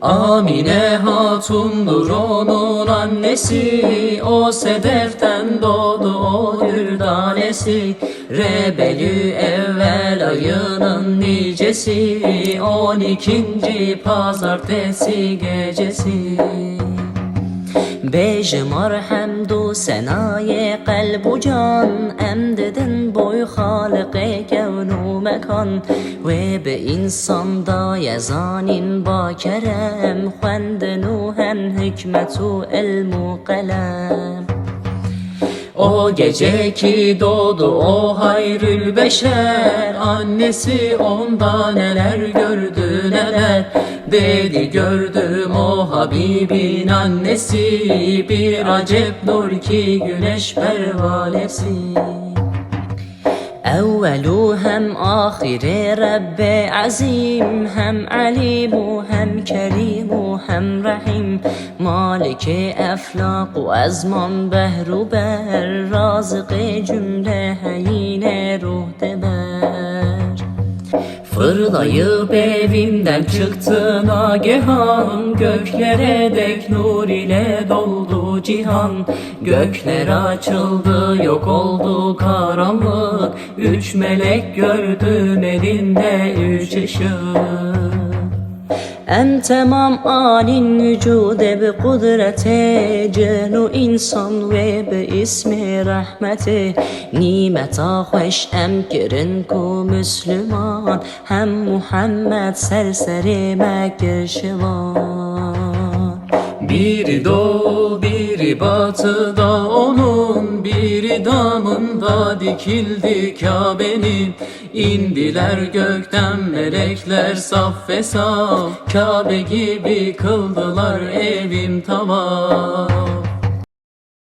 Amine Hatun'dur onun annesi. O sedeften doğdu o dürdanesi Rebelü evvel ayının nicesi On ikinci pazartesi gecesi. Bejmar hemdu senaye kalbu can Emdedin kevnu mekan Ve be insanda yezanin ba kerem Xwendinu hem hikmetu ilmu kalem o gece ki doğdu o hayrül beşer Annesi onda neler gördü neler Dedi gördüm o Habibin annesi Bir acep nur ki güneş pervanesi اول و هم آخر رب عظیم هم علیم و هم کریم و هم رحیم. مالک افلاق و ازمان بهر و بر رازق جمله هین روح دبر. Fırlayıp evinden çıktı nagehan. Göklere dek nur ile doldu cihan. Gökler açıldı yok oldu karanlık. Üç melek gördüm elinde üç ışık En tamam alin vücude bi kudrete Cenu insan ve bi ismi rahmeti Nimeta hoş em kirin ku Müslüman Hem Muhammed serseri Mekke şivan biri doğu biri batıda onun Biri damında dikildi Kabe'nin. İndiler gökten melekler saf ve saf. Kabe gibi kıldılar evim tavaf